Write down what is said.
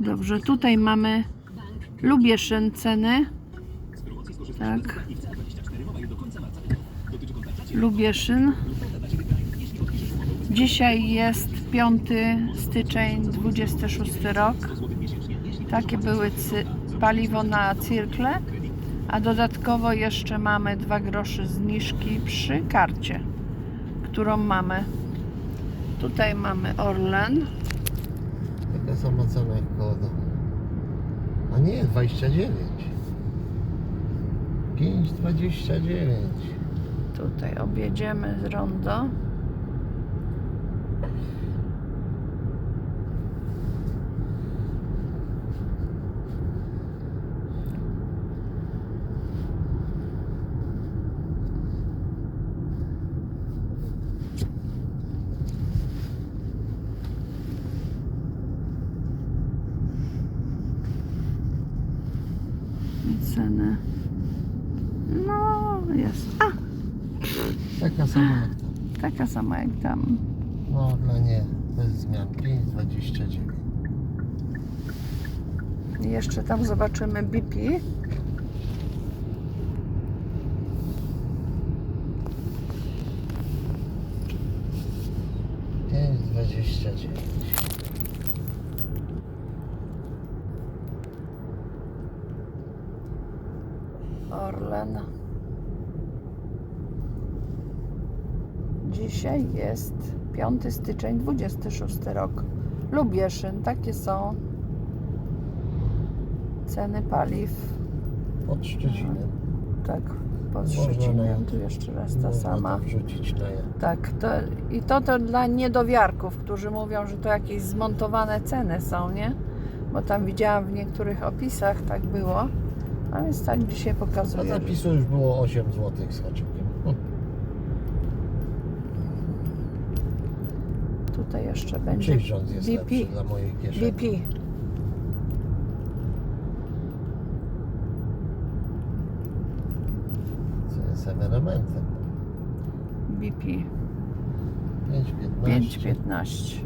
Dobrze, tutaj mamy Lubieszyn ceny. Tak. Lubieszyn. Dzisiaj jest 5 styczeń 26 rok. Takie były paliwo na cyrkle, a dodatkowo jeszcze mamy 2 groszy zniżki przy karcie, którą mamy. Tutaj mamy Orlen. Taka sama cena jak koło domu. A nie, 29. 5,29. Tutaj objedziemy z rondo. I ceny. No, jest. A, Taka sama jak tam. taka sama jak tam. No dla nie, bez zmian. 5,29. I Jeszcze tam zobaczymy BP. Pięć dwadzieścia dziewięć. Orlen. Dzisiaj jest 5 styczeń 26 rok. Lubieszyn, takie są ceny paliw. Pod Szczecinem. Tak, pod Szczecinem, tu jeszcze raz ta sama. ja. Tak, to, i to, to dla niedowiarków, którzy mówią, że to jakieś zmontowane ceny są, nie? Bo tam widziałam w niektórych opisach, tak było. A więc tak dzisiaj A pokazuje. zapisu już było 8 zł z haczykiem. Tutaj jeszcze będzie Czyjrząd jest BP. lepszy dla mojej kieszeni. BP. Co jest ewenementem. BP 5,15. 5,15.